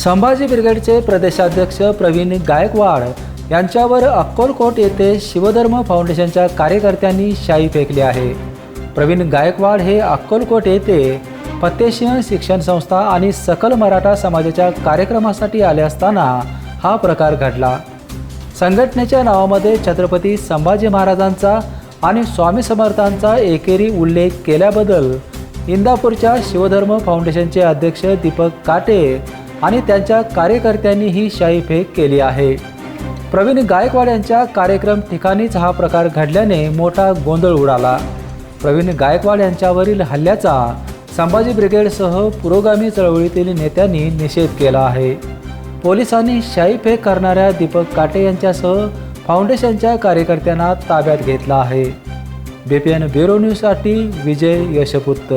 संभाजी ब्रिगेडचे प्रदेशाध्यक्ष प्रवीण गायकवाड यांच्यावर अक्कलकोट येथे शिवधर्म फाउंडेशनच्या कार्यकर्त्यांनी शाई फेकली आहे. प्रवीण गायकवाड हे अक्कलकोट येथे फतेसिंह शिक्षण संस्था आणि सकल मराठा समाजाच्या कार्यक्रमासाठी आले असताना हा प्रकार घडला. संघटनेच्या नावामध्ये छत्रपती संभाजी महाराजांचा आणि स्वामी समर्थांचा एकेरी उल्लेख केल्याबद्दल इंदापूरच्या शिवधर्म फाउंडेशनचे अध्यक्ष दीपक काटे आणि त्यांच्या कार्यकर्त्यांनी ही शाईफेक केली आहे. प्रवीण गायकवाड यांच्या कार्यक्रम ठिकाणीच हा प्रकार घडल्याने मोठा गोंधळ उडाला. प्रवीण गायकवाड यांच्यावरील हल्ल्याचा संभाजी ब्रिगेडसह पुरोगामी चळवळीतील नेत्यांनी निषेध केला आहे. पोलिसांनी शाईफेक करणाऱ्या दीपक काटे यांच्यासह फाउंडेशनच्या कार्यकर्त्यांना ताब्यात घेतला आहे. बी पी एन ब्युरो न्यूजसाठी विजय यशपुत्त.